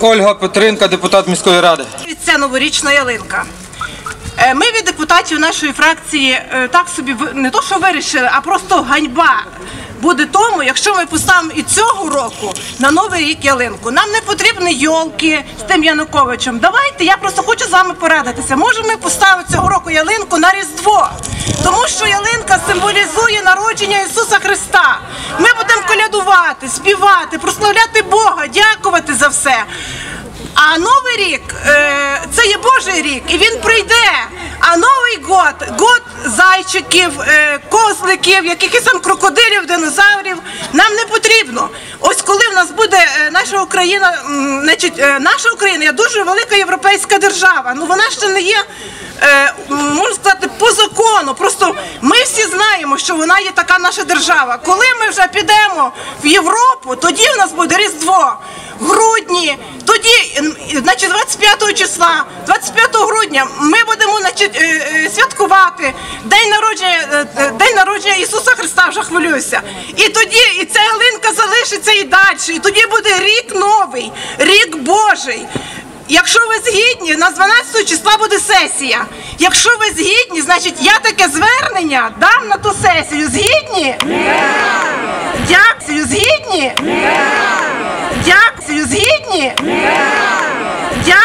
Ольга Петринка, депутат міської ради. Це новорічна ялинка. Е, Ми від депутатів нашої фракції е, так собі не то, що вирішили, а просто ганьба буде тому, якщо ми поставимо і цього року на новий рік ялинку. Нам не потрібні йолки з тим Януковичем. Давайте я просто хочу з вами порадитися. Може, ми поставимо цього року ялинку на Різдво, тому що ялинка символізує народження Ісуса Христа. Колядувати, співати, прославляти Бога, дякувати за все. А новий рік е, це є Божий рік, і він прийде. А новий год, год зайчиків, е, козликів, якихось там крокодилів, динозаврів нам не потрібно. Ось коли в нас буде е, наша Україна, значить, наша Україна є дуже велика європейська держава. Ну вона ще не є. Що вона є така наша держава. Коли ми вже підемо в Європу, тоді в нас буде Різдво грудні. Тоді, значить, 25 числа, 25 грудня, ми будемо значить, е, е, святкувати день народження, е, день народження Ісуса Христа, вже хвилююся. І тоді і ця ялинка залишиться і далі. І тоді буде рік новий, рік Божий. Якщо ви згідні, на 12 числа буде сесія. Якщо ви згідні, значить я таке звернення дам на ту сесію. Згідні? Дякую, згідні? Дякую, згідні? Дякую.